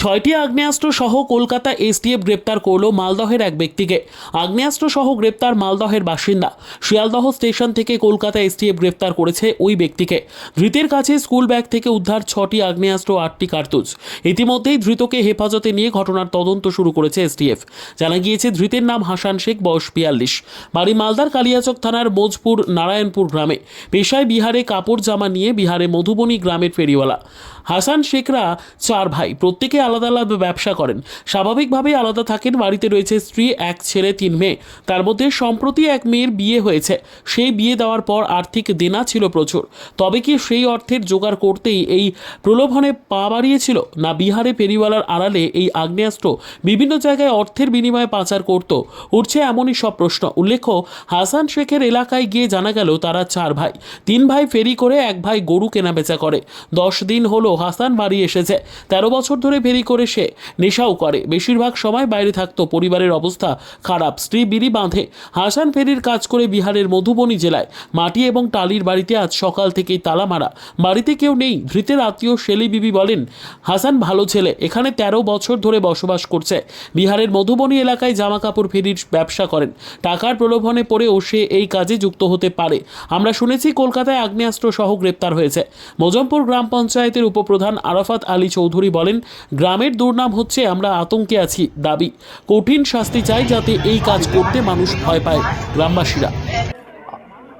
ছয়টি আগ্নেয়াস্ত্র সহ কলকাতা এসটিএফ গ্রেপ্তার করল মালদহের এক ব্যক্তিকে। আগ্নেয়াস্ত্র সহ গ্রেপ্তার মালদহের বাসিন্দা। শিয়ালদহ স্টেশন থেকে কলকাতা এসটিএফ গ্রেপ্তার করেছে ওই ব্যক্তিকে। ধৃতের কাছে স্কুল ব্যাগ থেকে উদ্ধার ছটি আগ্নেয়াস্ত্র আটটি কার্তুজ। ইতিমধ্যেই ধৃতকে হেফাজতে নিয়ে ঘটনার তদন্ত শুরু করেছে এসটিএফ জানা গিয়েছে, ধৃতের নাম হাসান শেখ, বয়স বিয়াল্লিশ। বাড়ি মালদার কালিয়াচক থানার মোজপুর, নারায়ণপুর গ্রামে। পেশায় বিহারে কাপড় জামা নিয়ে বিহারে মধুবনী গ্রামের ফেরিওয়ালা। হাসান শেখরা চার ভাই, প্রত্যেকে আলাদা আলাদা ব্যবসা করেন। স্বাভাবিকভাবেই আলাদা থাকেন, বাড়িতে রয়েছে স্ত্রী, এক ছেলে, তিন মেয়ে। তার মধ্যে সম্প্রতি এক মেয়ের বিয়ে হয়েছে। সেই বিয়ে দেওয়ার পর আর্থিক দেনা ছিল প্রচুর। তবে কি সেই অর্থের জোগাড় করতেই এই প্রলোভনে পা বাড়িয়েছিল? না বিহারে ফেরিওয়ালার আড়ালে এই আগ্নেয়াস্ত্র বিভিন্ন জায়গায় অর্থের বিনিময়ে পাচার করত? উঠছে এমনই সব প্রশ্ন। উল্লেখ্য, হাসান শেখের এলাকায় গিয়ে জানা গেল, তারা চার ভাই। তিন ভাই ফেরি করে এক ভাই গরু কেনাবেচা করে। দশ দিন হলো হাসান বাড়ি এসেছে। তেরো বছর ধরে ফেরি করে সে নেশাও করে। বেশিরভাগ সময় বাইরে থাকতো। পরিবারের অবস্থা খারাপ। স্ত্রী বিড়ি বাঁধে। হাসান ফেরির কাজ করে বিহারের মধুবনী জেলায়। মাটি এবং টালির বাড়িতে আজ সকাল থেকেই তালা মারা। বাড়িতে কেউ নেই। ধৃতের আত্মীয় শেলি বিবি বলেন, হাসান ভালো ছেলে। এখানে তেরো বছর ধরে বসবাস করছে। বিহারের মধুবনী এলাকায় জামা কাপড় ফেরির ব্যবসা করেন। টাকার প্রলোভনে পড়েও সে এই কাজে যুক্ত হতে পারে। আমরা শুনেছি, কলকাতায় আগ্নেয়াস্ত্র সহ গ্রেপ্তার হয়েছে। মজমপুর গ্রাম পঞ্চায়েতের উপপ্রধান আরাফাত আলী চৌধুরী বলেন গ্রামের দুর্নাম হচ্ছে আমরা আতঙ্কে আছি দাবি। কঠিন শাস্তি চাই যাতে এই কাজ করতে মানুষ ভয় পায় গ্রামবাসীরা।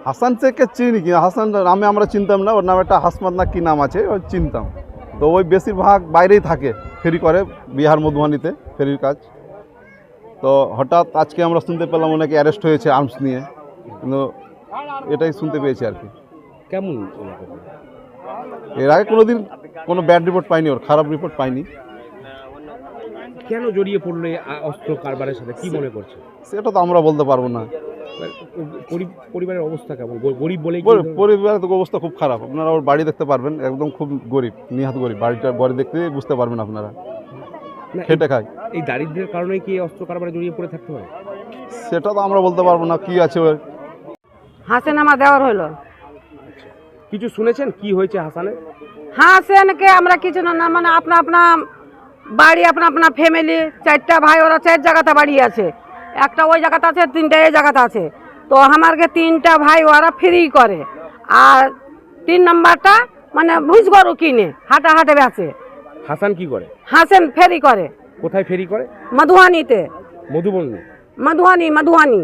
হাসান শেখকে চিনি কি হাসান নামে আমরা চিনতাম না ওর নামে একটা হাসমাত না কি নাম আছে ওই চিনতাম। তো ওই বেশিরভাগ বাইরেই থাকে ফেরি করে বিহার মধুবানিতে ফেরির কাজ। তো হঠাৎ আজকে আমরা শুনতে পেলাম অনেকে অ্যারেস্ট হয়েছে আর্মস নিয়ে কিন্তু এটাই শুনতে পেয়েছি আর কি। কেমন এর আগে কোনোদিন কোনো ব্যাড রিপোর্ট পাইনি ওর খারাপ রিপোর্ট পাইনি। কেন জড়িয়ে পড়ল অস্ত্র কারবারের সাথে? কি মনে করছে? সেটা তো আমরা বলতে পারব না। পরিবারের অবস্থা কেমন? গরিব ধরনের- পরিবারের তো অবস্থা খুব খারাপ। আপনারা ওর বাড়ি দেখতে পারবেন একদম খুব গরিব নিহাত গরিব। বাড়িটা বাড়ি দেখতে বুঝতে পারবেন আপনারা। খেটে খায়। এই দারিদ্রের কারণে কি অস্ত্র কারবারে জড়িয়ে পড়ে থাকতে হয়? সেটা তো আমরা বলতে পারব না কি আছে ওর। হাসেন আমার দেওয়ার হইল। কিছু শুনেছেন? কি হয়েছে হাসানের হাসেনকে আমরা কিছু না না মানে আপনা আপনা বাড়ি আপনা আপনা ফ্যামিলি চারটা ভাই ওরা চার জায়গাতে বাড়ি আছে। একটা ওই জায়গাতে আছে তিনটা এই জায়গাতে আছে। তো আমারকে তিনটা ভাই ওরা ফ্রি করে। আর তিন নাম্বারটা মানে ভুজ গরু কিনে হাটে হাটে বেচে। হাসান কি করে? হাসেন ফেরি করে। কোথায় ফেরি করে? মধুয়ানিতে মধুবনী। মধুয়ানি মধুয়ানি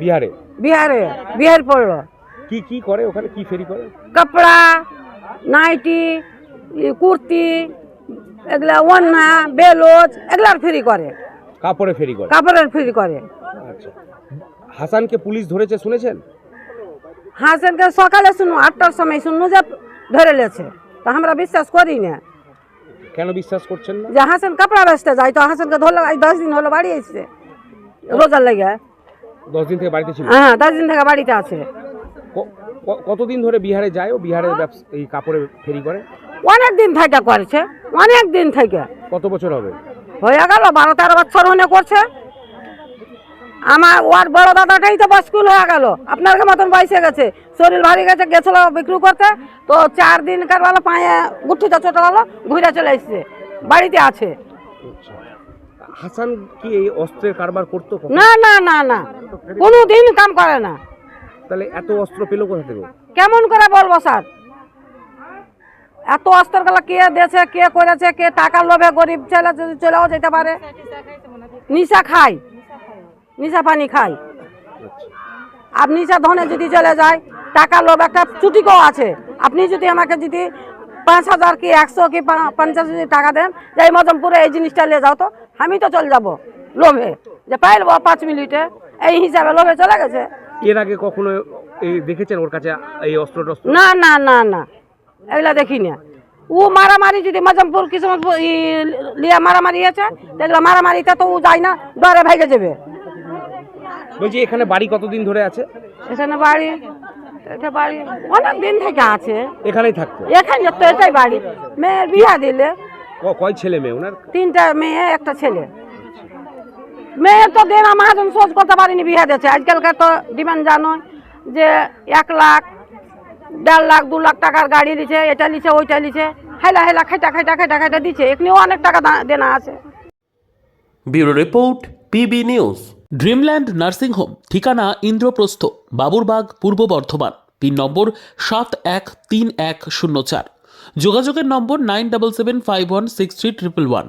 বিহারে? বিহারে বিহার পড়ল কি কি করে? ওখানে কি ফেরি করে? কাপড়া নাইটি কুর্তি এগুলা ওন্না বেলোচ এগুলার ফেরি করে। কাপড়ে ফেরি করে? কাপড়ের ফেরি করে। আচ্ছা। হাসানকে পুলিশ ধরেছে শুনেছেন? হাসানকে সকালে শুনু আটটার সময় শুনু যে ধরে লেছে। তা আমরা বিশ্বাস করি না। কেন বিশ্বাস করছেন না? যে হাসান কাপড়া বেচতে যায় তো হাসানকে ধরলে এই দশ দিন হলো বাড়ি এসছে। রোজার লেগে। দশ দিন থেকে বাড়িতে ছিল? হ্যাঁ, হ্যাঁ দশ দিন থেকে বাড়িতে আছে। কতদিন ধরে বিহারে যায় ও? বিহারে এই কাপড়ে ফেরি করে? অনেক দিন থেকে করেছে অনেক দিন থেকে। কত বছর হবে? হয়ে গেল বারো তেরো বছর হনে করছে। আমার ওর বড় দাদাটাই তো বসকুল হয়ে গেল। আপনার মতন বয়সে গেছে। শরীর ভারী গেছে গেছিল বিক্রি করতে। তো চার দিন কারবালো পায়ে গুঠিতে ছোট গেলো ঘুরে চলে এসছে। বাড়িতে আছে। হাসান কি এই অস্ত্রের কারবার করতো না না না না। কোনো দিন কাম করে না। তাহলে এত অস্ত্র পেল কোথা থেকে? কেমন করে বলব, স্যার? এত অস্ত্রগুলো কে দিয়েছে কে করেছে, কে টাকার লোভে গরিব ছেলে যদি চলেও যেতে পারে? নিশা খাই নিশা পানি খাই আর নিশা ধনে যদি চলে যায় টাকার লোভ একটা চুটিকও আছে। আপনি যদি আমাকে যদি পাঁচ হাজার কি, একশো কি পঞ্চাশ যদি টাকা দেন, যে এই মজমপুরে এই জিনিসটা নিয়ে যাও তো, আমি তো চলে যাব লোভে। যে পাইলব পাঁচ মিনিটে, এই হিসাবে লোভে চলে গেছে। এর আগে কখনো এই দেখেছেন ওর কাছে এই অস্ত্র টস্ত্র না না না না। এগুলা দেখি না ও মারামারি যদি মজমপুর ই লিয়া মারামারি আছে দেখলে মারামারিতে তো ও যায় না ডরে ভেগে যাবে। বলছি এখানে বাড়ি কতদিন ধরে আছে? এখানে বাড়ি এটা বাড়ি অনেক দিন থেকে আছে। এখানেই থাকতো? এখানে তো এটাই বাড়ি। মেয়ের বিয়া দিলে কয় ছেলে মেয়ে ওনার? তিনটা মেয়ে একটা ছেলে। মেয়ের তো দেনা মহাজন সোচ করতে পারিনি বিয়া দিয়েছে। আজকালকার তো ডিমান্ড জানো যে এক লাখ দেড় লাখ দু লাখ টাকার গাড়ি লিছে এটা লিছে ওইটা লিছে হাইলা হাইলা খাইটা খাইটা খাইটা খাইটা দিচ্ছে এখানেও অনেক টাকা দেনা আছে। Bureau report PB news. Dreamland nursing home ঠিকানা ইন্দ্রপ্রস্থ বাবুরবাগ পূর্ব বর্ধমান পিন নম্বর সাত এক তিন এক শূন্য চার। যোগাযোগের নম্বর nine double seven five one six three triple one.